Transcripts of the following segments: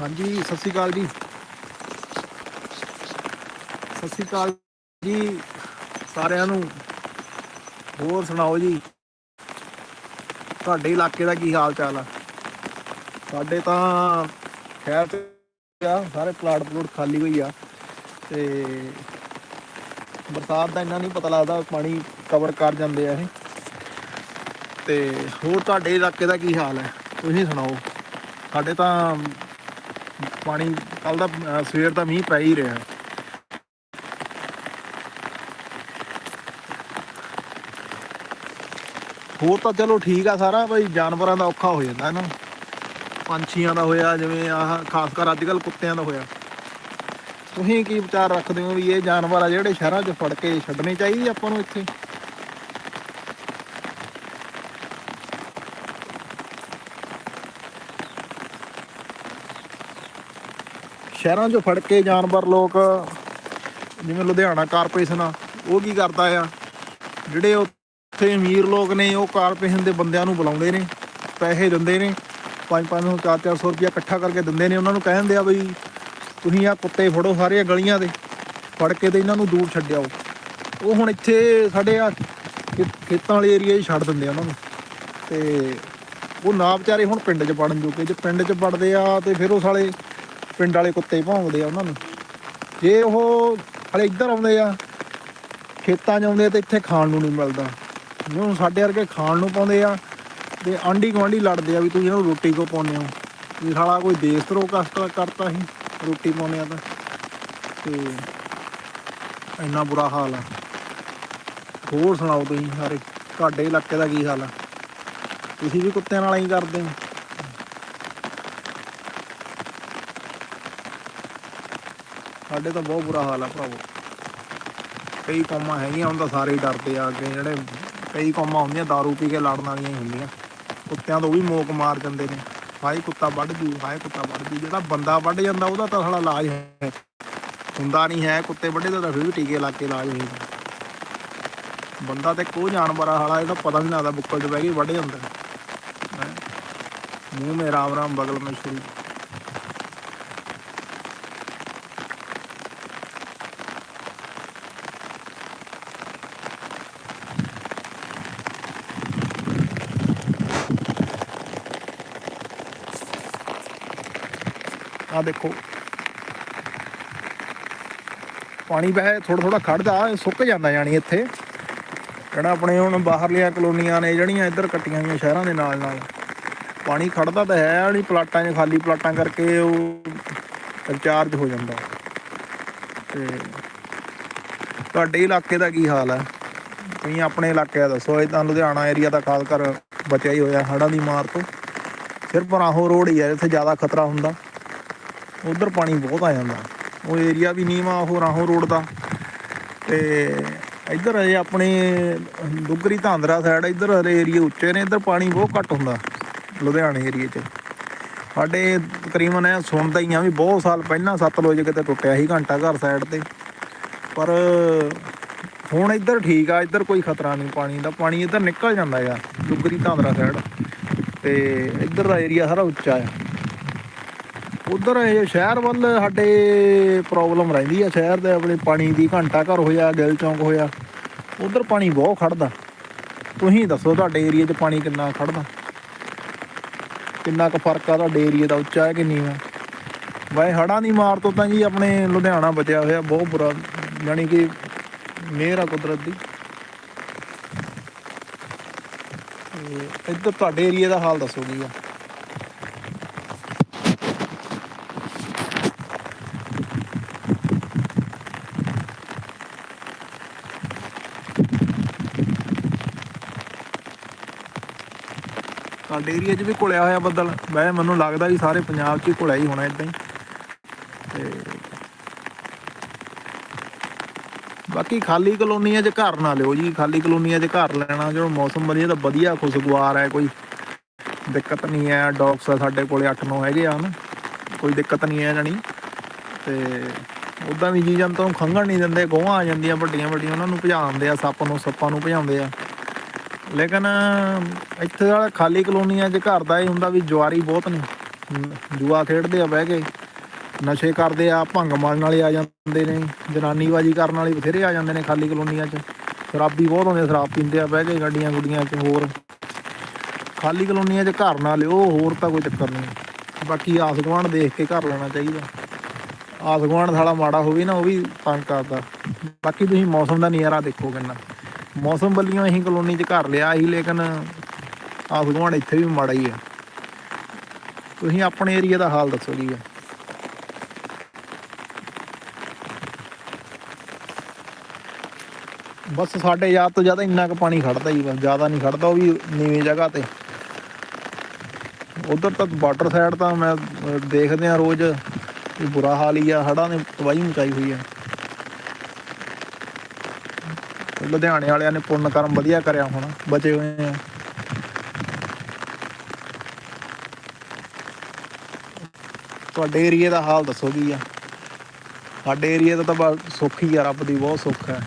ਹਾਂਜੀ, ਸਤਿ ਸ਼੍ਰੀ ਅਕਾਲ ਜੀ। ਸਤਿ ਸ਼੍ਰੀ ਅਕਾਲ ਜੀ ਸਾਰਿਆਂ ਨੂੰ। ਹੋਰ ਸੁਣਾਓ ਜੀ? ਤੁਹਾਡੇ ਇਲਾਕੇ ਦਾ ਕੀ ਹਾਲ ਚਾਲ ਆ? ਸਾਡੇ ਤਾਂ ਖੈਰ ਤੇ ਆ, ਸਾਰੇ ਪਲਾਟ ਪਲੂਟ ਖਾਲੀ ਹੋਈ ਆ। ਤੇ ਬਰਸਾਤ ਦਾ ਇੰਨਾ ਨਹੀਂ ਪਤਾ ਲੱਗਦਾ, ਪਾਣੀ ਕਵਰ ਕਰ ਜਾਂਦੇ ਆ ਇਹ। ਤੇ ਹੋਰ ਤੁਹਾਡੇ ਇਲਾਕੇ ਦਾ ਕੀ ਹਾਲ ਹੈ? ਤੁਸੀਂ ਸੁਣਾਓ। ਸਾਡੇ ਤਾਂ ਪਾਣੀ ਕੱਲ ਦਾ, ਅਹ, ਸਵੇਰ ਦਾ ਮੀਂਹ ਪੈ ਹੀ ਰਿਹਾ। ਹੋਰ ਤਾਂ ਚਲੋ ਠੀਕ ਆ ਸਾਰਾ, ਬਈ ਜਾਨਵਰਾਂ ਦਾ ਔਖਾ ਹੋ ਜਾਂਦਾ ਇਹਨਾਂ ਪੰਛੀਆਂ ਦਾ ਹੋਇਆ, ਜਿਵੇਂ ਆਹ ਖਾਸ ਕਰ ਅੱਜ ਕੱਲ ਕੁੱਤਿਆਂ ਦਾ ਹੋਇਆ। ਤੁਸੀਂ ਕੀ ਵਿਚਾਰ ਰੱਖਦੇ ਹੋ ਵੀ ਇਹ ਜਾਨਵਰ ਆ ਜਿਹੜੇ ਸ਼ਹਿਰਾਂ 'ਚ ਫੜ ਕੇ ਛੱਡਣੇ ਚਾਹੀਦੇ ਆਪਾਂ ਨੂੰ ਇੱਥੇ? ਸ਼ਹਿਰਾਂ 'ਚੋਂ ਫੜ ਕੇ ਜਾਨਵਰ ਲੋਕ, ਜਿਵੇਂ ਲੁਧਿਆਣਾ ਕਾਰਪੋਰੇਸ਼ਨ ਆ, ਉਹ ਕੀ ਕਰਦਾ ਆ? ਜਿਹੜੇ ਉੱਥੇ ਅਮੀਰ ਲੋਕ ਨੇ, ਉਹ ਕਾਰਪੋਰੇਸ਼ਨ ਦੇ ਬੰਦਿਆਂ ਨੂੰ ਬੁਲਾਉਂਦੇ ਨੇ, ਪੈਸੇ ਦਿੰਦੇ ਨੇ 5-500 4-400 ਰੁਪਇਆ ਇਕੱਠਾ ਕਰਕੇ ਦਿੰਦੇ ਨੇ, ਉਹਨਾਂ ਨੂੰ ਕਹਿੰਦੇ ਆ ਬਈ, ਤੁਸੀਂ ਆ ਕੁੱਤੇ ਫੜੋ ਸਾਰੇ ਗਲੀਆਂ ਦੇ, ਫੜ ਕੇ ਤੇ ਇਹਨਾਂ ਨੂੰ ਦੂਰ ਛੱਡਿਆਓ ਉਹ ਹੁਣ ਇੱਥੇ ਸਾਡੇ ਆ ਖੇਤਾਂ ਵਾਲੇ ਏਰੀਆ 'ਚ ਛੱਡ ਦਿੰਦੇ ਆ ਉਹਨਾਂ ਨੂੰ। ਤੇ ਉਹ ਨਾ ਵਿਚਾਰੇ ਹੁਣ ਪਿੰਡ 'ਚ ਵੜਨ ਜੋਗੇ, ਜੇ ਪਿੰਡ 'ਚ ਵੜਦੇ ਆ ਤੇ ਫਿਰ ਉਹ ਸਾਲੇ ਪਿੰਡ ਵਾਲੇ ਕੁੱਤੇ ਭੌਂਕਦੇ ਆ ਉਹਨਾਂ ਨੂੰ। ਜੇ ਉਹ ਹਲੇ ਇੱਧਰ ਆਉਂਦੇ ਆ, ਖੇਤਾਂ 'ਚ ਆਉਂਦੇ ਆ ਤੇ ਇੱਥੇ ਖਾਣ ਨੂੰ ਨਹੀਂ ਮਿਲਦਾ। ਜਿਵੇਂ ਹੁਣ ਸਾਡੇ ਵਰਗੇ ਖਾਣ ਨੂੰ ਪਾਉਂਦੇ ਆ ਤੇ ਆਂਢੀ ਗੁਆਂਢੀ ਲੜਦੇ ਆ ਵੀ ਤੁਸੀਂ ਇਹਨਾਂ ਰੋਟੀ ਕਿਉਂ ਪਾਉਂਦੇ ਹੋ? ਵੀ ਸਾਲਾ ਕੋਈ ਦੇਸ਼ ਧਰੋ ਕਸ਼ਟ ਕਰਤਾ ਸੀ, ਰੋਟੀ ਪਾਉਂਦੇ ਆ ਤਾਂ। ਤੇ ਇੰਨਾ ਬੁਰਾ ਹਾਲ ਆ। ਹੋਰ ਸੁਣਾਓ ਤੁਸੀਂ ਸਾਰੇ? ਤੁਹਾਡੇ ਇਲਾਕੇ ਦਾ ਕੀ ਹਾਲ ਆ? ਤੁਸੀਂ ਵੀ ਕੁੱਤਿਆਂ ਨਾਲ ਹੀ ਕਰਦੇ ਹੋ? ਸਾਡੇ ਤਾਂ ਬਹੁਤ ਬੁਰਾ ਹਾਲ ਆ ਭਰਾਵੋ। ਕਈ ਕੌਮਾਂ ਹੈਗੀਆਂ ਹੁਣ ਤਾਂ ਸਾਰੇ ਹੀ ਡਰਦੇ ਆ ਅੱਗੇ, ਜਿਹੜੇ ਕਈ ਕੌਮਾਂ ਹੁੰਦੀਆਂ दारू ਪੀ ਕੇ ਲੜਨ ਵਾਲੀਆਂ ਹੁੰਦੀਆਂ। ਕੁੱਤਿਆਂ ਤੋਂ ਵੀ ਮੋਕ ਮਾਰ ਜਾਂਦੇ ਨੇ। ਹਾਏ ਕੁੱਤਾ ਵੱਢ ਜੂ, ਹਾਏ ਕੁੱਤਾ ਵੱਢ ਜੂ, ਜਿਹੜਾ ਬੰਦਾ ਵੱਢ ਜਾਂਦਾ, ਉਹਦਾ ਤਾਂ ਸਾਲਾ ਇਲਾਜ ਹੈ। ਹੁੰਦਾ ਨਹੀਂ ਹੈ, ਕੁੱਤੇ ਵੱਢੇ ਦਾ ਤਾਂ ਫਿਰ ਵੀ ਟੀਕੇ ਲਾ ਕੇ ਇਲਾਜ ਹੋ ਜਾਂਦਾ ਬੰਦਾ ਤੇ ਕੋ ਜਾਨਵਰ ਆ ਹਾਲਾ ਇਹਦਾ ਪਤਾ ਨਹੀਂ ਲੱਗਦਾ ਬੁੱਕਲ 'ਚ ਬਹਿ ਕੇ ਵੱਢ ਜਾਂਦਾ। ਹੈਂ। ਮੂੰਹ ਮੇ ਰਾਮ ਰਾਮ ਬਗਲ ਮੇ ਸ਼ੁਰੂ ਆ ਦੇਖੋ। ਪਾਣੀ ਵੈ ਥੋੜਾ ਥੋੜਾ ਖੜਦਾ ਸੁੱਕ ਜਾਂਦਾ ਜਾਣੀ ਇੱਥੇ। ਜਿਹੜਾ ਆਪਣੇ ਹੁਣ ਬਾਹਰਲੀਆਂ ਕਲੋਨੀਆਂ ਨੇ ਜਿਹੜੀਆਂ ਇੱਧਰ ਕੱਟੀਆਂ ਹੋਈਆਂ ਸ਼ਹਿਰਾਂ ਦੇ ਨਾਲ ਨਾਲ। ਪਾਣੀ ਖੜਦਾ ਤਾਂ ਹੈ ਨਹੀਂ, ਪਲਾਟਾਂ 'ਚ ਖਾਲੀ ਪਲਾਟਾਂ ਕਰਕੇ ਉਹ ਰਿਚਾਰਜ ਹੋ ਜਾਂਦਾ। ਤੇ ਤੁਹਾਡੇ ਇਲਾਕੇ ਦਾ ਕੀ ਹਾਲ ਹੈ? ਤੁਸੀਂ ਆਪਣੇ ਇਲਾਕੇ ਦਾ ਦੱਸੋ, ਇਹ ਤਾਂ ਲੁਧਿਆਣਾ ਏਰੀਆ ਦਾ ਖਾਸ ਕਰ ਬਚਿਆ ਹੀ ਹੋਇਆ, ਹੜ੍ਹਾਂ ਦੀ ਮਾਰ ਤੋਂ। ਸਿਰਫ ਰਾਹੋਂ ਰੋਡ ਹੀ ਹੈ ਜਿੱਥੇ ਜ਼ਿਆਦਾ ਖਤਰਾ ਹੁੰਦਾ। ਉਧਰ ਪਾਣੀ ਬਹੁਤ ਆ ਜਾਂਦਾ। ਉਹ ਏਰੀਆ ਵੀ ਨੀਵਾਂ, ਉਹ ਰਾਹੋਂ ਰੋਡ ਦਾ। ਤੇ ਇੱਧਰ ਅਜੇ ਆਪਣੇ ਦੁੱਗਰੀ ਧਾਂਦਰਾ ਸਾਈਡ ਇੱਧਰ ਹਲੇ ਏਰੀਆ ਉੱਚੇ ਨੇ, ਇੱਧਰ ਪਾਣੀ ਬਹੁਤ ਘੱਟ ਹੁੰਦਾ ਲੁਧਿਆਣੇ ਏਰੀਏ 'ਚ। ਸਾਡੇ ਤਕਰੀਬਨ ਇਹ ਸੁਣਦਾ ਹੀ ਆ ਵੀ ਬਹੁਤ ਸਾਲ ਪਹਿਲਾਂ ਸਤਲੁਜ ਕਿਤੇ ਟੁੱਟਿਆ ਸੀ ਘੰਟਾ ਘਰ ਸਾਈਡ ਤੇ। ਪਰ ਹੁਣ ਇੱਧਰ ਠੀਕ ਆ, ਇੱਧਰ ਕੋਈ ਖਤਰਾ ਨਹੀਂ ਪਾਣੀ ਦਾ। ਪਾਣੀ ਇੱਧਰ ਨਿਕਲ ਜਾਂਦਾ ਆ ਦੁੱਗਰੀ ਧਾਂਦਰਾ ਸਾਈਡ ਤੇ ਇੱਧਰ ਦਾ ਏਰੀਆ ਸਾਰਾ ਉੱਚਾ ਆ। ਉਧਰ ਇਹ ਸ਼ਹਿਰ ਵੱਲ ਸਾਡੇ ਪ੍ਰੋਬਲਮ ਰਹਿੰਦੀ ਆ, ਸ਼ਹਿਰ ਦੇ ਆਪਣੇ ਪਾਣੀ ਦੀ ਘੰਟਾ ਘਰ ਹੋਇਆ, ਗਿੱਲ ਚੌਂਕ ਹੋਇਆ, ਉਧਰ ਪਾਣੀ ਬਹੁਤ ਖੜਦਾ ਤੁਸੀਂ ਦੱਸੋ ਤੁਹਾਡੇ ਏਰੀਆ 'ਚ ਪਾਣੀ ਕਿੰਨਾ ਖੜਦਾ ਕਿੰਨਾ ਕੁ ਫ਼ਰਕ ਆ ਤੁਹਾਡੇ ਏਰੀਆ ਦਾ, ਉੱਚਾ ਹੈ ਕਿ ਨੀਵਾਂ? ਵਾਏ ਹੜਾਂ ਦੀ ਮਾਰ ਤੋਂ ਤਾਂ ਜੀ ਆਪਣੇ ਲੁਧਿਆਣਾ ਬਚਿਆ ਹੋਇਆ, ਬਹੁਤ ਬੁਰਾ, ਯਾਨੀ ਕਿ ਮਿਹਰ ਆ ਕੁਦਰਤ ਦੀ। ਇੱਧਰ ਤੁਹਾਡੇ ਏਰੀਆ ਦਾ ਹਾਲ ਦੱਸੋ ਜੀ ਆ। ਸਾਡੇ ਏਰੀਆ 'ਚ ਵੀ ਘੁਲਿਆ ਹੋਇਆ ਬੱਦਲ। ਵੈਸੇ ਮੈਨੂੰ ਲੱਗਦਾ ਵੀ ਸਾਰੇ ਪੰਜਾਬ 'ਚ ਹੀ ਘੁਲਿਆ ਹੀ ਹੋਣਾ ਇਦਾਂ ਹੀ। ਤੇ ਬਾਕੀ ਖਾਲੀ ਕਲੋਨੀਆਂ 'ਚ ਘਰ ਨਾ ਲਿਓ ਜੀ। ਖਾਲੀ ਕਲੋਨੀਆਂ 'ਚ ਘਰ ਲੈਣਾ ਜਦੋਂ ਮੌਸਮ ਵਧੀਆ ਤਾਂ ਵਧੀਆ ਖੁਸ਼ਗਵਾਰ ਹੈ ਕੋਈ। ਦਿੱਕਤ ਨਹੀਂ ਹੈ ਡੌਗਸ ਆ ਸਾਡੇ ਕੋਲੇ 8-9 ਹੈਗੇ ਆ ਹਨ। ਕੋਈ ਦਿੱਕਤ ਨਹੀਂ ਹੈ ਜਾਣੀ। ਤੇ ਉਦਾਂ ਵੀ ਜੀ ਜੰਤੂ ਨੂੰ ਖੰਘਣ ਨਹੀਂ ਦਿੰਦੇ ਗੋਹਾਂ ਆ ਜਾਂਦੀਆਂ ਵੱਡੀਆਂ ਵੱਡੀਆਂ ਉਹਨਾਂ ਨੂੰ ਭਜਾਉਂਦੇ ਆ, ਸੱਪ ਨੂੰ, ਸੱਪਾਂ ਨੂੰ ਭਜਾਉਂਦੇ ਆ। ਲੇਕਿਨ ਇੱਥੇ ਵਾਲਾ ਖਾਲੀ ਕਲੋਨੀਆਂ 'ਚ ਘਰ ਦਾ ਇਹ ਹੁੰਦਾ ਵੀ ਜੁਆਰੀ ਬਹੁਤ ਨੇ। ਜੂਆ ਖੇਡਦੇ ਆ ਬਹਿ ਕੇ ਨਸ਼ੇ ਕਰਦੇ ਆ ਭੰਗ ਮਲਣ ਵਾਲੇ ਆ ਜਾਂਦੇ ਨੇ ਜਨਾਨੀਬਾਜੀ ਕਰਨ ਵਾਲੇ ਬਥੇਰੇ ਆ ਜਾਂਦੇ ਨੇ ਖਾਲੀ ਕਲੋਨੀਆਂ 'ਚ। ਸ਼ਰਾਬੀ ਬਹੁਤ ਹੁੰਦੇ ਆ, ਸ਼ਰਾਬ ਪੀਂਦੇ ਆ ਬਹਿ ਕੇ ਗੱਡੀਆਂ ਗੁੱਡੀਆਂ 'ਚ ਹੋਰ। ਖਾਲੀ ਕਲੋਨੀਆਂ 'ਚ ਘਰ ਨਾ ਲਿਓ ਹੋਰ ਤਾਂ ਕੋਈ ਚੱਕਰ ਨਹੀਂ। ਬਾਕੀ ਆਸ ਗੁਆਂਢ ਦੇਖ ਕੇ ਘਰ ਲੈਣਾ ਚਾਹੀਦਾ। ਆਸ ਗੁਆਂਢ ਸਾਲਾ ਮਾੜਾ ਹੋਵੇ ਨਾ ਉਹ ਵੀ ਤੰਗ ਕਰਦਾ। ਬਾਕੀ ਤੁਸੀਂ ਮੌਸਮ ਦਾ ਨਜ਼ਾਰਾ ਦੇਖੋ ਕਿੰਨਾ। ਮੌਸਮ ਵੱਲੋਂ ਅਸੀਂ ਕਲੋਨੀ 'ਚ ਘਰ ਲਿਆ ਸੀ ਲੇਕਿਨ ਆਸ ਗੁਆਂਢ ਇੱਥੇ ਵੀ ਮਾੜਾ ਹੀ ਆ। ਤੁਸੀਂ ਆਪਣੇ ਏਰੀਆ ਦਾ ਹਾਲ ਦੱਸੋ ਜੀ। ਬਸ ਸਾਡੇ ਯਾਦ ਤੋਂ ਜ਼ਿਆਦਾ ਇੰਨਾ ਕੁ ਪਾਣੀ ਖੜਦਾ ਹੀ ਬਸ ਜ਼ਿਆਦਾ ਨਹੀਂ ਖੜਦਾ ਉਹ ਵੀ ਨੀਵੀਂ ਜਗ੍ਹਾ ਤੇ। ਉਧਰ ਤਾਂ ਬਾਰਡਰ ਸਾਈਡ ਤਾਂ ਮੈਂ ਅਹ, ਦੇਖਦੇ ਆ ਰੋਜ਼ ਵੀ ਬੁਰਾ ਹਾਲ ਹੀ ਆ ਹੜ੍ਹਾਂ ਨੇ ਤਬਾਹੀ ਮਚਾਈ ਹੋਈ ਆ। ਲੁਧਿਆਣੇ ਵਾਲਿਆਂ ਨੇ ਪੁੰਨ ਕਰਮ ਵਧੀਆ ਕਰਿਆ ਹੋਣਾ, ਬਚੇ ਹੋਏ ਆ। ਤੁਹਾਡੇ ਏਰੀਏ ਦਾ ਹਾਲ ਦੱਸੋ ਕੀ ਆ? ਸਾਡੇ ਏਰੀਏ ਦਾ ਤਾਂ ਬਸ ਸੁੱਖ ਹੀ ਆ, ਰੱਬ ਦੀ ਬਹੁਤ ਸੁੱਖ ਹੈ।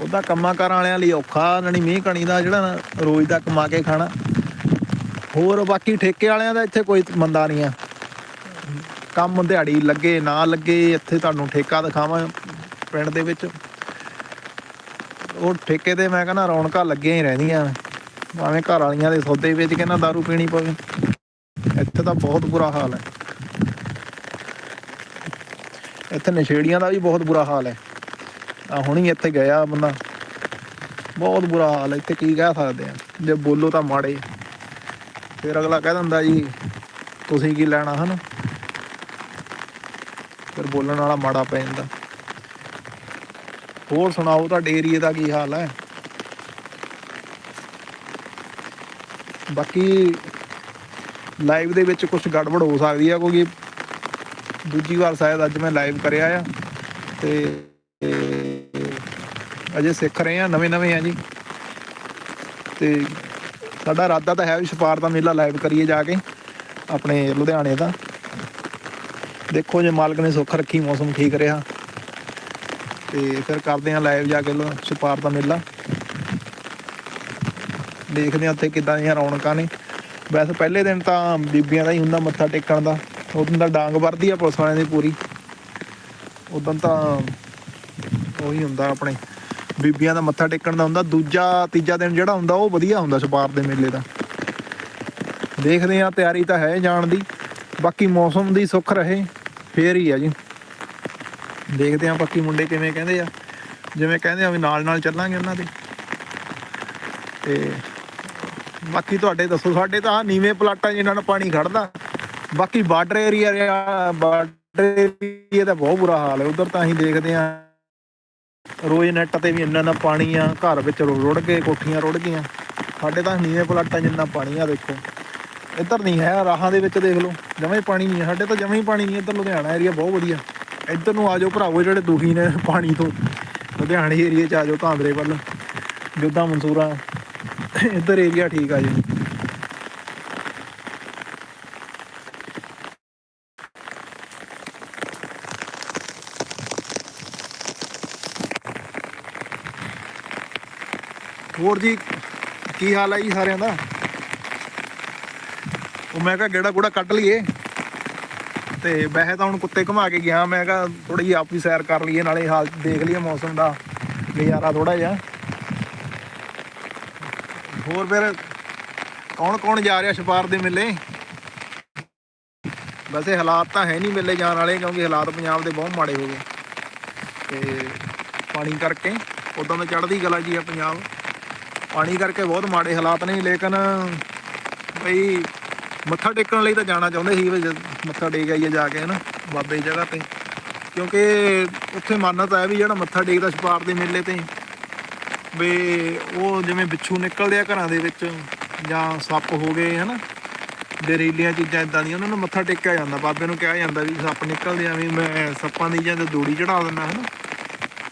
ਉਹਦਾ ਕੰਮਾਂ ਕਾਰਾਂ ਵਾਲਿਆਂ ਲਈ ਔਖਾ ਨਣੀ ਮੀਂਹ ਕਣੀ ਦਾ ਜਿਹੜਾ ਨਾ, ਰੋਜ਼ ਦਾ ਕਮਾ ਕੇ ਖਾਣਾ। ਹੋਰ ਬਾਕੀ ਠੇਕੇ ਵਾਲਿਆਂ ਦਾ ਇੱਥੇ ਕੋਈ ਮੰਦਾ ਨਹੀਂ ਆ। ਕੰਮ ਦਿਹਾੜੀ ਲੱਗੇ, ਨਾ ਲੱਗੇ, ਇੱਥੇ ਤੁਹਾਨੂੰ ਠੇਕਾ ਦਿਖਾਵਾਂ ਪਿੰਡ ਦੇ ਵਿੱਚ। ਉਹ ਠੇਕੇ ਤੇ ਮੈਂ ਕਹਿੰਦਾ ਰੌਣਕਾਂ ਲੱਗੀਆਂ ਹੀ ਰਹਿੰਦੀਆਂ ਭਾਵੇਂ ਘਰ ਵਾਲੀਆਂ ਦੇ ਸੌਦੇ ਵੇਚ ਕੇ ਨਾ ਦਾਰੂ ਪੀਣੀ ਪਵੇ। ਇੱਥੇ ਤਾਂ ਬਹੁਤ ਬੁਰਾ ਹਾਲ ਹੈ। ਇੱਥੇ ਨਸ਼ੇੜੀਆਂ ਦਾ ਵੀ ਬਹੁਤ ਬੁਰਾ ਹਾਲ ਹੈ। ਆ ਹੁਣੀ ਇੱਥੇ ਗਿਆ ਬੰਦਾ। ਬਹੁਤ ਬੁਰਾ ਹਾਲ ਹੈ। ਇੱਥੇ ਕੀ ਕਹਿ ਸਕਦੇ ਆ? ਜੇ ਬੋਲੋ ਤਾਂ ਮਾੜੇ। ਫਿਰ ਅਗਲਾ ਕਹਿ ਦਿੰਦਾ ਜੀ, ਤੁਸੀਂ ਕੀ ਲੈਣਾ ਹਨ? ਫਿਰ ਬੋਲਣ ਵਾਲਾ ਮਾੜਾ ਪੈ ਜਾਂਦਾ। ਹੋਰ ਸੁਣਾਓ, ਤੁਹਾਡੇ ਏਰੀਏ ਦਾ ਕੀ ਹਾਲ ਹੈ? ਬਾਕੀ ਲਾਈਵ ਦੇ ਵਿੱਚ ਕੁਝ ਗੜਬੜ ਹੋ ਸਕਦੀ ਆ, ਕਿਉਂਕਿ ਦੂਜੀ ਵਾਰ ਸ਼ਾਇਦ ਅੱਜ ਮੈਂ ਲਾਈਵ ਕਰਿਆ ਆ ਤੇ ਅਜੇ ਸਿੱਖ ਰਹੇ ਆ, ਨਵੇਂ ਨਵੇਂ ਆ ਜੀ। ਤੇ ਸਾਡਾ ਇਰਾਦਾ ਤਾਂ ਹੈ ਵੀ ਛਪਾਰ ਦਾ ਮੇਲਾ ਲਾਈਵ ਕਰੀਏ ਜਾ ਕੇ, ਆਪਣੇ ਲੁਧਿਆਣੇ ਦਾ। ਦੇਖੋ ਜੇ ਮਾਲਕ ਨੇ ਸੁੱਖ ਰੱਖੀ, ਮੌਸਮ ਠੀਕ ਰਿਹਾ। ਤੇ ਫਿਰ ਕਰਦੇ ਆ ਲਾਈਵ ਜਾ ਕੇ ਲੋ- ਛਪਾਰ ਦਾ ਮੇਲਾ। ਦੇਖਦੇ ਆ ਉੱਥੇ ਕਿੱਦਾਂ ਦੀਆਂ ਰੌਣਕਾਂ ਨੇ। ਵੈਸੇ ਪਹਿਲੇ ਦਿਨ ਤਾਂ ਬੀਬੀਆਂ ਦਾ ਹੀ ਹੁੰਦਾ ਮੱਥਾ ਟੇਕਣ ਦਾ। ਉਦੋਂ ਤਾਂ ਡਾਂਗ ਵਰਦੀ ਆ ਪੁਲਿਸ ਵਾਲਿਆਂ ਦੀ ਪੂਰੀ। ਉਦੋਂ ਤਾਂ ਉਹੀ ਹੁੰਦਾ ਆਪਣੇ। ਬੀਬੀਆਂ ਦਾ ਮੱਥਾ ਟੇਕਣ ਦਾ ਹੁੰਦਾ। ਦੂਜਾ, ਤੀਜਾ ਦਿਨ ਜਿਹੜਾ ਹੁੰਦਾ ਉਹ ਵਧੀਆ ਹੁੰਦਾ ਛਪਾਰ ਦੇ ਮੇਲੇ ਦਾ। ਦੇਖਦੇ ਆ ਤਿਆਰੀ ਤਾਂ ਹੈ ਜਾਣ ਦੀ। ਬਾਕੀ ਮੌਸਮ ਦੀ ਸੁੱਖ ਰਹੇ, ਫੇਰ ਹੀ ਆ ਜੀ। ਦੇਖਦੇ ਆ ਬਾਕੀ ਮੁੰਡੇ ਕਿਵੇਂ ਕਹਿੰਦੇ ਆ। ਜਿਵੇਂ ਕਹਿੰਦੇ ਆ ਵੀ ਨਾਲ ਨਾਲ ਚੱਲਾਂਗੇ ਉਹਨਾਂ ਦੇ। ਤੇ ਬਾਕੀ ਤੁਹਾਡੇ ਦੱਸੋ, ਸਾਡੇ ਤਾਂ ਨੀਵੇਂ ਪਲਾਟਾਂ 'ਚ ਇਹਨਾਂ ਪਾਣੀ ਖੜਦਾ। ਬਾਕੀ ਬਾਰਡਰ ਏਰੀਆ ਰਿਹਾ ਬਾਰਡਰ ਏਰੀਆ ਦਾ ਬਹੁਤ ਬੁਰਾ ਹਾਲ ਹੈ। ਉਧਰ ਤਾਂ ਅਸੀਂ ਦੇਖਦੇ ਆ ਰੋਜ਼ ਨੈਟ ਤੇ ਵੀ ਇੰਨਾ ਨਾ ਪਾਣੀ ਆ, ਘਰ ਵਿੱਚ ਰੁੜ ਰੁੜ ਕੇ ਕੋਠੀਆਂ ਰੁੜ ਗਈਆਂ। ਸਾਡੇ ਤਾਂ ਨੀਵੇਂ ਪਲਾਟਾਂ ਜਿੰਨਾ ਪਾਣੀ ਆ, ਦੇਖੋ। ਇੱਧਰ ਨਹੀਂ ਹੈ, ਰਾਹਾਂ ਦੇ ਵਿੱਚ ਦੇਖ ਲਓ। ਜਮੇ ਹੀ ਪਾਣੀ ਨਹੀਂ ਹੈ, ਸਾਡੇ ਤਾਂ ਜਮੇ ਹੀ ਪਾਣੀ ਨਹੀਂ ਇੱਧਰ ਲੁਧਿਆਣਾ ਏਰੀਆ ਬਹੁਤ ਵਧੀਆ। ਇੱਧਰ ਨੂੰ ਆ ਜਾਓ ਭਰਾਵੋ, ਜਿਹੜੇ ਦੁਖੀ ਨੇ ਪਾਣੀ ਤੋਂ। ਲੁਧਿਆਣੇ ਏਰੀਏ 'ਚ ਆ ਜਾਓ ਧਾਂਦਰੇ ਵੱਲ। ਜੁੱਦਾ ਮਨਸੂਰਾ, ਇੱਧਰ ਏਰੀਆ ਠੀਕ ਆ ਜੀ। ਹੋਰ ਜੀ, ਕੀ ਹਾਲ ਹੈ ਜੀ ਸਾਰਿਆਂ ਦਾ? ਉਹ ਮੈਂ ਕਿਹਾ ਗੇੜਾ ਗੂੜਾ ਕੱਢ ਲਈਏ। ਤੇ ਵੈਸੇ ਤਾਂ ਹੁਣ ਕੁੱਤੇ ਘੁਮਾ ਕੇ ਗਿਆ, ਮੈਂ ਕਿਹਾ ਥੋੜੀ ਜਿਹੀ ਆਪ ਵੀ ਸੈਰ ਕਰ ਲਈਏ, ਨਾਲੇ ਹਾਲ ਦੇਖ ਲਈਏ ਮੌਸਮ ਦਾ, ਨਜ਼ਾਰਾ ਥੋੜਾ ਜਿਹਾ। ਹੋਰ ਫਿਰ ਕੌਣ ਕੌਣ ਜਾ ਰਿਹਾ ਛਪਾਰ ਦੇ ਮੇਲੇ? ਵੈਸੇ ਹਾਲਾਤ ਤਾਂ ਹੈ ਨਹੀਂ ਮੇਲੇ ਜਾਣ ਵਾਲੇ, ਕਿਉਂਕਿ ਹਾਲਾਤ ਪੰਜਾਬ ਦੇ ਬਹੁਤ ਮਾੜੇ ਹੋ ਗਏ। ਤੇ ਪਾਣੀ ਕਰਕੇ, ਉਦੋਂ ਤਾਂ ਚੜ੍ਹਦੀ ਕਲਾ ਜੀ ਆ ਪੰਜਾਬ। ਪਾਣੀ ਕਰਕੇ ਬਹੁਤ ਮਾੜੇ ਹਾਲਾਤ ਨੇ, ਲੇਕਿਨ ਬਈ ਮੱਥਾ ਟੇਕਣ ਲਈ ਤਾਂ ਜਾਣਾ ਚਾਹੁੰਦੇ ਸੀ ਮੱਥਾ ਟੇਕ ਆਈਏ ਜਾ ਕੇ, ਹਨਾ, ਬਾਬੇ ਦੀ ਜਗ੍ਹਾ ਤੇ। ਕਿਉਂਕਿ ਉੱਥੇ ਮਾਨਤਾ ਹੈ ਵੀ ਜਿਹੜਾ ਮੱਥਾ ਟੇਕਦਾ ਛਪਾਰ ਦੇ ਮੇਲੇ ਤੇ। ਵੀ ਉਹ ਜਿਵੇਂ ਬਿੱਛੂ ਨਿਕਲਦੇ ਆ ਘਰਾਂ ਦੇ ਵਿੱਚ, ਜਾਂ ਸੱਪ ਹੋ ਗਏ, ਹਨਾ, ਜ਼ਹਿਰੀਲੀਆਂ ਚੀਜ਼ਾਂ ਇਦਾਂ ਦੀਆਂ, ਉਹਨਾਂ ਨੂੰ ਮੱਥਾ ਟੇਕਿਆ ਜਾਂਦਾ। ਬਾਬੇ ਨੂੰ ਕਿਹਾ ਜਾਂਦਾ ਵੀ ਸੱਪ ਨਿਕਲਦੇ ਆ, ਵੀ ਮੈਂ ਸੱਪਾਂ ਦੀ ਜਾਂ ਤਾਂ ਦੂੜੀ ਚੜਾ ਦਿੰਦਾ, ਹਨਾ।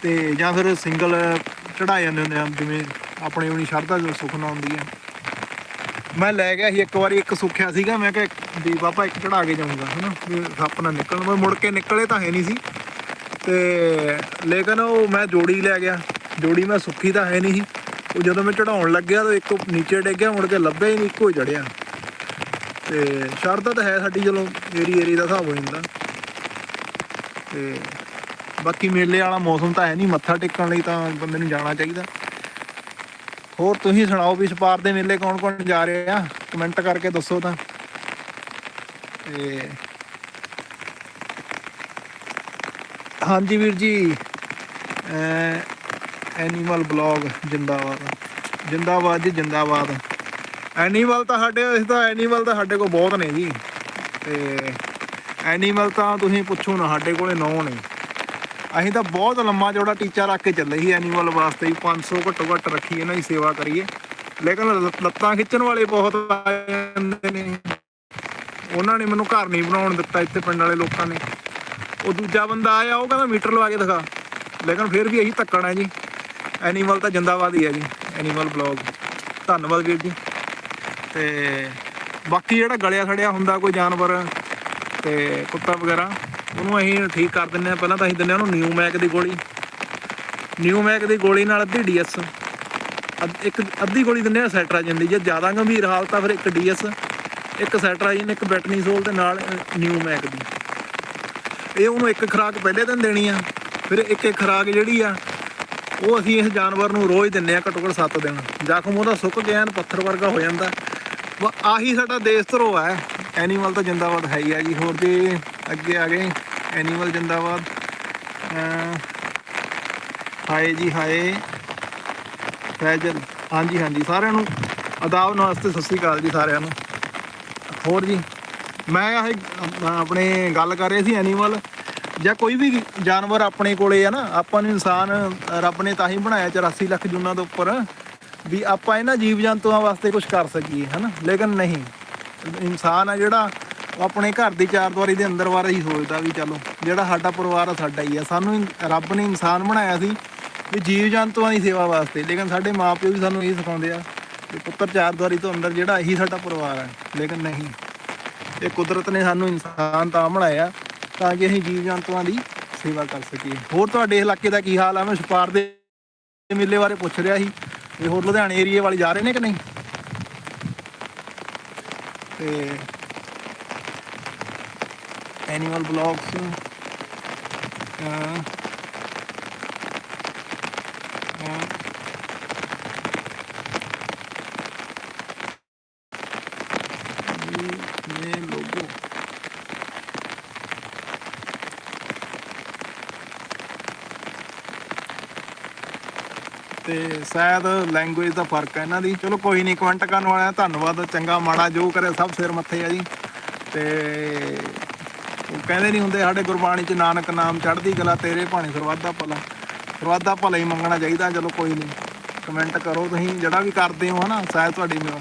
ਤੇ ਜਾਂ ਫਿਰ ਸਿੰਗਲ ਚੜਾ ਜਾਂਦੇ ਹੁੰਦੇ ਆ, ਜਿਵੇਂ ਆਪਣੇ ਉਨੀ ਸ਼ਰਧਾ ਜੋ ਸੁਖਨਾ ਹੁੰਦੀ ਆ। ਮੈਂ ਲੈ ਗਿਆ ਸੀ, ਇੱਕ ਵਾਰੀ ਇੱਕ ਸੁੱਖਿਆ ਸੀਗਾ, ਮੈਂ ਕਿਹਾ ਵੀ ਬਾਬਾ ਇੱਕ ਚੜਾ ਕੇ ਜਾਊਂਗਾ, ਹਨਾ? ਵੀ ਸੱਪ ਨਾ ਨਿਕਲਣ। ਮੈਂ ਮੁੜ ਕੇ ਨਿਕਲੇ ਤਾਂ ਹੈ ਨਹੀਂ ਸੀ। ਤੇ ਲੇਕਿਨ ਉਹ ਮੈਂ ਜੋੜੀ ਲੈ ਗਿਆ। ਜੋੜੀ ਮੈਂ ਸੁੱਖੀ ਤਾਂ ਹੈ ਨਹੀਂ ਸੀ। ਉਹ ਜਦੋਂ ਮੈਂ ਚੜਾਉਣ ਲੱਗਿਆ ਤਾਂ ਇੱਕ ਨੀਚੇ ਡਿੱਗ ਗਿਆ, ਮੁੜ ਕੇ ਲੱਭਿਆ ਹੀ ਨਹੀਂ, ਇੱਕੋ ਹੀ ਚੜਿਆ। ਤੇ ਤੇ ਸ਼ਰਧਾ ਤਾਂ ਹੈ ਸਾਡੀ, ਚਲੋ ਏਰੀ ਏਰੀ ਦਾ ਹਿਸਾਬ ਹੋ ਜਾਂਦਾ। ਤੇ ਬਾਕੀ ਮੇਲੇ ਵਾਲਾ ਮੌਸਮ ਤਾਂ ਹੈ ਨਹੀਂ। ਮੱਥਾ ਟੇਕਣ ਲਈ ਤਾਂ ਬੰਦੇ ਨੂੰ ਜਾਣਾ ਚਾਹੀਦਾ। ਹੋਰ ਤੁਸੀਂ ਸੁਣਾਓ ਵੀ ਇਸ ਪਾਰ ਦੇ ਮੇਲੇ ਕੌਣ ਕੌਣ ਜਾ ਰਹੇ? ਆ ਕਮੈਂਟ ਕਰਕੇ ਦੱਸੋ ਤਾਂ। ਤੇ ਹਾਂਜੀ ਵੀਰ ਜੀ ਐਨੀਮਲ ਬਲੌਗ ਜਿੰਦਾਬਾਦ ਜਿੰਦਾਬਾਦ ਜੀ ਜਿੰਦਾਬਾਦ। ਐਨੀਮਲ ਤਾਂ ਸਾਡੇ ਇਸ ਤਾਂ ਐਨੀਮਲ ਤਾਂ ਸਾਡੇ ਕੋਲ ਬਹੁਤ ਨੇ ਜੀ। ਤੇ ਐਨੀਮਲ ਤਾਂ ਤੁਸੀਂ ਪੁੱਛੋ ਨਾ, ਸਾਡੇ ਕੋਲੇ ਨੌ ਨੇ। ਅਸੀਂ ਤਾਂ ਬਹੁਤ ਲੰਮਾ ਜੋੜਾ ਟੀਚਾ ਰੱਖ ਕੇ ਚੱਲੇ ਸੀ ਐਨੀਮਲ ਵਾਸਤੇ ਵੀ 500 ਘੱਟੋ ਘੱਟ ਰੱਖੀ ਇਹਨਾਂ ਦੀ ਸੇਵਾ ਕਰੀਏ। ਲੇਕਿਨ ਲ- ਲੱਤਾਂ ਖਿੱਚਣ ਵਾਲੇ ਬਹੁਤ ਆ ਜਾਂਦੇ ਨੇ। ਉਹਨਾਂ ਨੇ ਮੈਨੂੰ ਘਰ ਨਹੀਂ ਬਣਾਉਣ ਦਿੱਤਾ ਇੱਥੇ ਪਿੰਡ ਵਾਲੇ ਲੋਕਾਂ ਨੇ। ਉਹ ਦੂਜਾ ਬੰਦਾ ਆਇਆ, ਉਹ ਕਹਿੰਦਾ ਮੀਟਰ ਲਵਾ ਕੇ ਦਿਖਾ। ਲੇਕਿਨ ਫਿਰ ਵੀ ਇਹੀ ਧੱਕਣ ਹੈ ਜੀ। ਐਨੀਮਲ ਤਾਂ ਜਿੰਦਾਬਾਦ ਹੀ ਹੈ ਜੀ, ਐਨੀਮਲ ਬਲੌਗ। ਧੰਨਵਾਦ ਵੀਰ ਜੀ। ਤੇ ਬਾਕੀ ਜਿਹੜਾ ਗਲਿਆ ਖੜਿਆ ਹੁੰਦਾ ਕੋਈ ਜਾਨਵਰ ਤੇ ਕੁੱਤਾ ਵਗੈਰਾ, ਉਹਨੂੰ ਅਸੀਂ ਠੀਕ ਕਰ ਦਿੰਨੇ ਆ ਪਹਿਲਾਂ ਤਾਂ ਅਸੀਂ ਦਿੰਨੇ ਆ ਉਹਨੂੰ ਨਿਊ ਮੈਕ ਦੀ ਗੋਲੀ। ਨਿਊ ਮੈਕ ਦੀ ਗੋਲੀ ਨਾਲ ਅੱਧੀ ਡੀਐਸ ਇੱਕ ਅੱਧੀ ਗੋਲੀ ਦਿੰਨੇ ਆ ਸੈਟਰਾਜਨ ਦੀ। ਜੇ ਜ਼ਿਆਦਾ ਗੰਭੀਰ ਹਾਲਤ ਆ, ਫਿਰ ਇੱਕ ਡੀਐਸ ਇੱਕ ਸੈਟਰਾਜਨ ਇੱਕ ਬੈਟਨੀਸੋਲ ਦੇ ਨਾਲ ਨਿਊ ਮੈਕ ਦੀ। ਇਹ ਉਹਨੂੰ ਇੱਕ ਖੁਰਾਕ ਪਹਿਲੇ ਦਿਨ ਦੇਣੀ ਆ, ਫਿਰ ਇੱਕ ਇੱਕ ਖੁਰਾਕ ਜਿਹੜੀ ਆ, ਉਹ ਅਸੀਂ ਇਸ ਜਾਨਵਰ ਨੂੰ ਰੋਜ਼ ਦਿੰਨੇ ਆ ਘੱਟੋ ਘੱਟ 7 ਦਿਨ। ਜ਼ਖਮ ਉਹਦਾ ਸੁੱਕ ਗਿਆ ਪੱਥਰ ਵਰਗਾ ਹੋ ਜਾਂਦਾ। ਵਾ, ਆਹੀ ਸਾਡਾ ਦੇਸ਼ ਧਰੋ ਹੈ ਐਨੀਮਲ ਤਾਂ ਜਿੰਦਾਬਾਦ ਹੈ ਹੀ ਆ ਜੀ। ਹੋਰ ਜੀ ਅੱਗੇ ਆ ਗਏ ਐਨੀਮਲ ਜਿੰਦਾਬਾਦ। ਹਾਏ ਜੀ ਹਾਏ। ਫੈਜ਼ਲ। ਹਾਂਜੀ ਹਾਂਜੀ, ਸਾਰਿਆਂ ਨੂੰ ਅਦਾਬ, ਨਮਸਤੇ, ਸਤਿ ਸ੍ਰੀ ਅਕਾਲ ਜੀ ਸਾਰਿਆਂ ਨੂੰ। ਹੋਰ ਜੀ, ਮੈਂ ਆਹ ਆਪਣੇ ਗੱਲ ਕਰ ਰਹੇ ਸੀ ਐਨੀਮਲ ਜਾਂ ਕੋਈ ਵੀ ਜਾਨਵਰ ਆਪਣੇ ਕੋਲੇ ਆ ਨਾ, ਆਪਾਂ ਨੂੰ ਇਨਸਾਨ, ਰੱਬ ਨੇ ਤਾਂ ਹੀ ਬਣਾਇਆ 84 ਲੱਖ ਜੂਨਾਂ ਦੇ ਉੱਪਰ, ਵੀ ਆਪਾਂ ਇਹਨਾਂ ਜੀਵ ਜੰਤੂਆਂ ਵਾਸਤੇ ਕੁਝ ਕਰ ਸਕੀਏ, ਹਨਾ? ਲੇਕਿਨ ਨਹੀਂ, ਇਨਸਾਨ ਆ ਜਿਹੜਾ, ਉਹ ਆਪਣੇ ਘਰ ਦੀ ਚਾਰ ਦੀਵਾਰੀ ਦੇ ਅੰਦਰ ਵਾਰ ਹੀ ਸੋਚਦਾ ਵੀ ਚਲੋ, ਜਿਹੜਾ ਸਾਡਾ ਪਰਿਵਾਰ ਆ, ਸਾਡਾ ਹੀ ਆ। ਸਾਨੂੰ ਰੱਬ ਨੇ ਇਨਸਾਨ ਬਣਾਇਆ ਸੀ ਵੀ ਜੀਵ ਜੰਤੂਆਂ ਦੀ ਸੇਵਾ ਵਾਸਤੇ, ਲੇਕਿਨ ਸਾਡੇ ਮਾਪਿਓ ਵੀ ਸਾਨੂੰ ਇਹ ਸਿਖਾਉਂਦੇ ਆ ਕਿ ਪੁੱਤਰ ਚਾਰ ਦੀਵਾਰੀ ਤੋਂ ਅੰਦਰ ਜਿਹੜਾ ਇਹੀ ਸਾਡਾ ਪਰਿਵਾਰ ਹੈ, ਲੇਕਿਨ ਨਹੀਂ। ਇਹ ਕੁਦਰਤ ਨੇ ਸਾਨੂੰ ਇਨਸਾਨ ਤਾਂ ਬਣਾਇਆ ਤਾਂ ਕਿ ਅਸੀਂ ਜੀਵ ਜੰਤੂਆਂ ਦੀ ਸੇਵਾ ਕਰ ਸਕੀਏ। ਹੋਰ ਤੁਹਾਡੇ ਇਲਾਕੇ ਦਾ ਕੀ ਹਾਲ ਆ? ਮੈਂ ਛਪਾਰ ਦੇ ਮੇਲੇ ਬਾਰੇ ਪੁੱਛ ਰਿਹਾ ਸੀ। ਤੇ ਹੋਰ ਲੁਧਿਆਣੇ ਏਰੀਏ ਵਾਲੇ ਜਾ ਰਹੇ ਨੇ ਕਿ ਨਹੀਂ? ਤੇ ਐਨੀਮਲ ਬਲੌਗਸ ਇਹ ਲੋਗੋ ਤੇ ਸ਼ਾਇਦ ਲੈਂਗੁਏਜ ਦਾ ਫ਼ਰਕ ਹੈ ਇਹਨਾਂ ਦੀ। ਚਲੋ ਕੋਈ ਨਹੀਂ ਕਮੈਂਟ ਕਰਨ ਵਾਲਿਆਂ ਦਾ ਧੰਨਵਾਦ। ਚੰਗਾ ਮਾੜਾ ਜੋ ਕਰੇ ਸਭ ਸਿਰ ਮੱਥੇ ਆ ਜੀ। ਤੇ ਉਹ ਕਹਿੰਦੇ ਨਹੀਂ ਹੁੰਦੇ ਸਾਡੇ ਗੁਰਬਾਣੀ ਚ, ਨਾਨਕ ਨਾਮ ਚੜ੍ਹਦੀ ਕਲਾ, ਤੇਰੇ ਭਾਣੇ ਸਰਵਾਦਾ ਭਲਾ। ਸਰਵਾਦਾ ਭਲਾ ਹੀ ਮੰਗਣਾ ਚਾਹੀਦਾ, ਚਲੋ ਕੋਈ ਨਹੀਂ ਕਮੈਂਟ ਕਰੋ ਤੁਸੀਂ, ਜਿਹੜਾ ਵੀ ਕਰਦੇ ਹੋ ਹਨਾ, ਸ਼ਾਇਦ ਤੁਹਾਡੀ ਮ-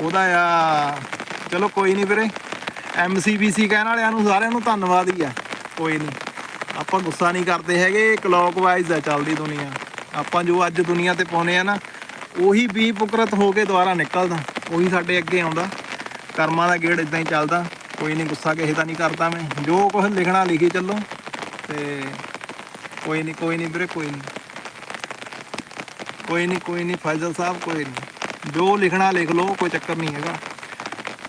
ਉਹਦਾ ਆ, ਚਲੋ ਕੋਈ ਨਹੀਂ ਵੀਰੇ। ਐਮਸੀਬੀਸੀ ਕਹਿਣ ਵਾਲਿਆਂ ਨੂੰ ਸਾਰਿਆਂ ਨੂੰ ਧੰਨਵਾਦ ਹੀ ਆ। ਕੋਈ ਨਹੀਂ ਆਪਾਂ ਗੁੱਸਾ ਨਹੀਂ ਕਰਦੇ ਹੈਗੇ ਕਲੌਕਵਾਈਜ਼ ਆ ਚੱਲਦੀ ਦੁਨੀਆ। ਆਪਾਂ ਜੋ ਅੱਜ ਦੁਨੀਆ ਤੇ ਪਾਉਨੇ ਆ ਨਾ, ਉਹੀ ਬੀ ਪੁਕਰਤ ਹੋ ਕੇ ਦੁਬਾਰਾ ਨਿਕਲਦਾ, ਉਹੀ ਸਾਡੇ ਅੱਗੇ ਆਉਂਦਾ। ਕਰਮਾਂ ਦਾ ਗੇੜ ਇਦਾਂ ਹੀ ਚੱਲਦਾ, ਕੋਈ ਨਹੀਂ ਗੁੱਸਾ ਕਿਸੇ ਦਾ ਨਹੀਂ ਕਰਦਾ ਮੈਂ, ਜੋ ਕੁਝ ਲਿਖਣਾ ਲਿਖੀ ਚੱਲੋ, ਤੇ ਕੋਈ ਨਹੀਂ ਕੋਈ ਨਹੀਂ ਵੀਰੇ, ਕੋਈ ਨਹੀਂ ਕੋਈ ਨਹੀਂ ਕੋਈ ਨਹੀਂ ਫੈਜ਼ਲ ਸਾਹਿਬ, ਕੋਈ ਨਹੀਂ ਜੋ ਲਿਖਣਾ ਲਿਖ ਲਓ, ਕੋਈ ਚੱਕਰ ਨਹੀਂ ਹੈਗਾ।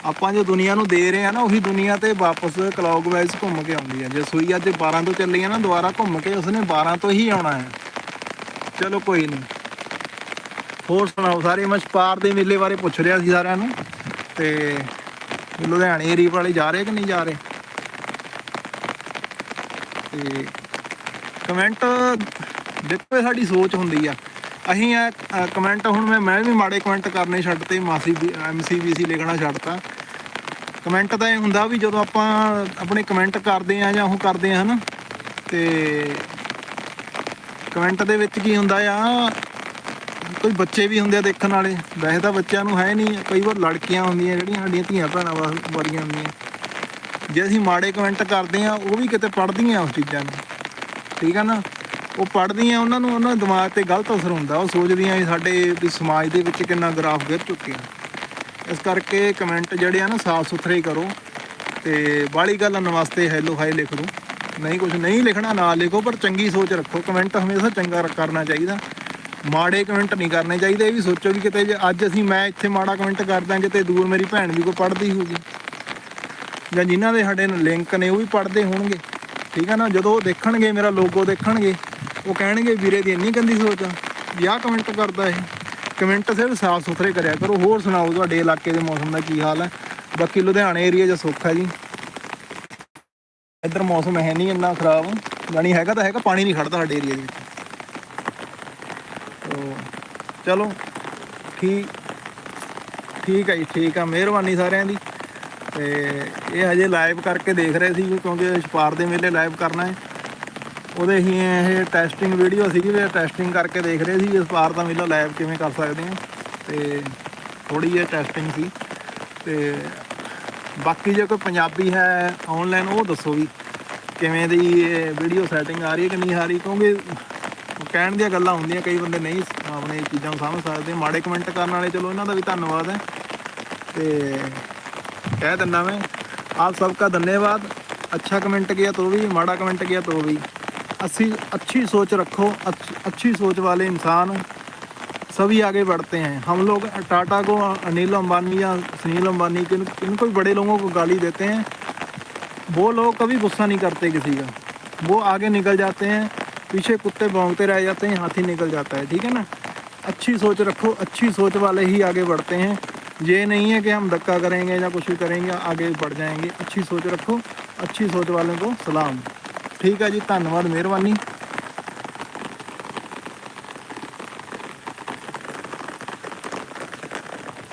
ਆਪਾਂ ਜੋ ਦੁਨੀਆ ਨੂੰ ਦੇ ਰਹੇ ਆ ਨਾ, ਉਹੀ ਦੁਨੀਆ ਤੇ ਵਾਪਸ ਕਲੌਕਵਾਈਜ਼ ਘੁੰਮ ਕੇ ਆਉਂਦੀ ਹੈ ਜੇ ਸੂਈ ਅੱਜ 12 ਤੋਂ ਚੱਲੀ ਆ ਨਾ, ਦੁਬਾਰਾ ਘੁੰਮ ਕੇ ਉਸਨੇ 12 ਤੋਂ ਹੀ ਆਉਣਾ ਹੈ। ਚਲੋ ਕੋਈ ਨਹੀਂ ਹੋਰ ਸੁਣਾਓ, ਸਾਰੇ ਮੈਂ ਛਪਾਰ ਦੇ ਮੇਲੇ ਬਾਰੇ ਪੁੱਛ ਰਿਹਾ ਸੀ ਸਾਰਿਆਂ ਨੂੰ। ਤੇ ਲੁਧਿਆਣੇ ਏਰੀਆ ਵਾਲੇ ਜਾ ਰਹੇ ਕਿ ਨਹੀਂ ਜਾ ਰਹੇ? ਤੇ ਕਮੈਂਟ ਦੇਖੋ ਇਹ ਸਾਡੀ ਸੋਚ ਹੁੰਦੀ ਆ। ਅਸੀਂ ਆ ਕਮੈਂਟ ਹੁਣ ਮੈਂ ਮੈਂ ਵੀ ਮਾੜੇ ਕਮੈਂਟ ਕਰਨੇ ਛੱਡਤੇ ਮਾਸੀ ਐਮਸੀਬੀਸੀ ਲਿਖਣਾ ਛੱਡਤਾ। ਕਮੈਂਟ ਤਾਂ ਇਹ ਹੁੰਦਾ ਵੀ ਜਦੋਂ ਆਪਾਂ ਆਪਣੇ ਕਮੈਂਟ ਕਰਦੇ ਆ ਜਾਂ ਉਹ ਕਰਦੇ ਆ, ਹਨਾ? ਤੇ ਕਮੈਂਟ ਦੇ ਵਿੱਚ ਕੀ ਹੁੰਦਾ ਆ? ਕੋਈ ਬੱਚੇ ਵੀ ਹੁੰਦੇ ਆ ਦੇਖਣ ਵਾਲੇ। ਵੈਸੇ ਤਾਂ ਬੱਚਿਆਂ ਨੂੰ ਹੈ ਨਹੀਂ। ਕਈ ਵਾਰ ਲੜਕੀਆਂ ਹੁੰਦੀਆਂ ਜਿਹੜੀਆਂ ਸਾਡੀਆਂ ਧੀਆਂ ਭੈਣਾਂ ਵਾ- ਵਰਗੀਆਂ ਹੁੰਦੀਆਂ। ਜੇ ਅਸੀਂ ਮਾੜੇ ਕਮੈਂਟ ਕਰਦੇ ਆ, ਉਹ ਵੀ ਕਿਤੇ ਪੜ੍ਹਦੀਆਂ ਉਸ ਚੀਜ਼ਾਂ ਨੂੰ। ਠੀਕ ਆ ਨਾ? ਉਹ ਪੜ੍ਹਦੀਆਂ, ਉਹਨਾਂ ਨੂੰ ਉਹਨਾਂ ਦੇ ਦਿਮਾਗ ਤੇ ਗਲਤ ਅਸਰ ਹੁੰਦਾ। ਉਹ ਸੋਚਦੀਆਂ ਵੀ ਸਾਡੇ ਵੀ ਸਮਾਜ ਦੇ ਵਿੱਚ ਕਿੰਨਾ ਗ੍ਰਾਫ ਗਿਰ ਚੁੱਕੇ ਆ ਇਸ ਕਰਕੇ ਕਮੈਂਟ ਜਿਹੜੇ ਆ ਨਾ ਸਾਫ਼ ਸੁਥਰੇ ਕਰੋ। ਤੇ ਬਾਹਲੀ ਗੱਲ ਨਮਸਤੇ ਹੈਲੋ ਹਾਈ ਲਿਖ ਲਓ ਨਹੀਂ ਕੁਝ ਨਹੀਂ ਲਿਖਣਾ, ਨਾ ਲਿਖੋ, ਪਰ ਚੰਗੀ ਸੋਚ ਰੱਖੋ। ਕਮੈਂਟ ਹਮੇਸ਼ਾ ਚੰਗਾ ਕਰਨਾ ਚਾਹੀਦਾ। ਮਾੜੇ ਕਮੈਂਟ ਨਹੀਂ ਕਰਨੇ ਚਾਹੀਦੇ। ਇਹ ਵੀ ਸੋਚੋ ਕਿ ਕਿਤੇ ਜੇ ਅੱਜ ਅਸੀਂ ਮੈਂ ਇੱਥੇ ਮਾੜਾ ਕਮੈਂਟ ਕਰਦਾ, ਕਿਤੇ ਦੂਰ ਮੇਰੀ ਭੈਣ ਵੀ ਕੋਈ ਪੜ੍ਹਦੀ ਹੋਊਗੀ। ਜਾਂ ਜਿਨ੍ਹਾਂ ਦੇ ਸਾਡੇ ਲਿੰਕ ਨੇ, ਉਹ ਵੀ ਪੜ੍ਹਦੇ ਹੋਣਗੇ। ਠੀਕ ਹੈ ਨਾ? ਜਦੋਂ ਉਹ ਦੇਖਣਗੇ, ਮੇਰਾ ਲੋਗੋ ਦੇਖਣਗੇ, ਉਹ ਕਹਿਣਗੇ, ਵੀਰੇ ਦੀ ਇੰਨੀ ਗੰਦੀ ਸੋਚ ਆ, ਵੀ ਕਮੈਂਟ ਕਰਦਾ ਇਹ। ਕਮੈਂਟ ਸਿਰਫ ਸਾਫ਼ ਸੁਥਰੇ ਕਰਿਆ ਕਰੋ। ਹੋਰ ਸੁਣਾਓ ਤੁਹਾਡੇ ਇਲਾਕੇ ਦੇ ਮੌਸਮ ਦਾ ਕੀ ਹਾਲ ਹੈ ਬਾਕੀ ਲੁਧਿਆਣੇ ਏਰੀਆ 'ਚ ਸੁੱਖ ਹੈ ਜੀ। ਇੱਧਰ ਮੌਸਮ ਹੈ ਨਹੀਂ ਇੰਨਾ ਖਰਾਬ। ਜਾਣੀ ਹੈਗਾ ਤਾਂ ਹੈਗਾ, ਪਾਣੀ ਨਹੀਂ ਖੜਦਾ ਸਾਡੇ ਏਰੀਆ ਦੇ ਵਿੱਚ। ਤੋ ਚਲੋ, ਠੀਕ ਠੀਕ ਹੈ ਜੀ, ਠੀਕ ਆ, ਮਿਹਰਬਾਨੀ ਸਾਰਿਆਂ ਦੀ। ਤੇ ਇਹ ਹਜੇ ਲਾਈਵ ਕਰਕੇ ਦੇਖ ਰਹੇ ਸੀ ਕਿਉਂਕਿ ਛਪਾਰ ਦੇ ਮੇਲੇ ਲਾਈਵ ਕਰਨਾ ਹੈ। ਉਹਦੇ ਹੀ ਇਹ ਟੈਸਟਿੰਗ ਵੀਡੀਓ ਸੀਗੀ ਵੀ ਟੈਸਟਿੰਗ ਕਰਕੇ ਦੇਖ ਰਹੇ ਸੀ ਇਸ ਦਾ ਮੇਲਾ ਲਾਈਵ ਕਿਵੇਂ ਕਰ ਸਕਦੇ ਹਾਂ। ਤੇ ਥੋੜੀ ਜਿਹੀ ਟੈਸਟਿੰਗ ਸੀ। ਤੇ ਬਾਕੀ ਜੇ ਕੋਈ ਪੰਜਾਬੀ ਹੈ ਆਨਲਾਈਨ ਉਹ ਦੱਸੋ ਵੀ ਕਿਵੇਂ ਦੀ ਇਹ ਵੀਡੀਓ ਸੈਟਿੰਗ ਆ ਰਹੀ ਹੈ ਕਿ ਨਹੀਂ ਆ ਰਹੀ ਕਿਉਂਕਿ ਕਹਿਣ ਦੀਆਂ ਗੱਲਾਂ ਹੁੰਦੀਆਂ ਕਈ ਬੰਦੇ ਨਹੀਂ ਆਪਣੇ ਚੀਜ਼ਾਂ ਨੂੰ ਸਮਝ ਸਕਦੇ ਮਾੜੇ ਕਮੈਂਟ ਕਰਨ ਵਾਲੇ ਚਲੋ ਇਹਨਾਂ ਦਾ ਵੀ ਧੰਨਵਾਦ ਹੈ ਤੇ कह देना मैं आप सबका धन्यवाद अच्छा कमेंट किया तो भी माड़ा कमेंट किया तो भी अच्छी अच्छी सोच रखो अच्छी, अच्छी सोच वाले इंसान सभी आगे बढ़ते हैं हम लोग टाटा को अनिल अंबानी या सुनील अंबानी किन इनको भी बड़े लोगों को गाली देते हैं वो लोग कभी गुस्सा नहीं करते किसी का वो आगे निकल जाते हैं पीछे कुत्ते भौंकते रह जाते हैं हाथी निकल जाता है ठीक है ना अच्छी सोच रखो अच्छी सोच वाले ही आगे बढ़ते हैं ये नहीं है कि हम धक्का करेंगे या कुछ भी करेंगे आगे बढ़ जाएंगे अच्छी सोच रखो अच्छी सोच वालों को सलाम ठीक है जी धन्यवाद मिहरबानी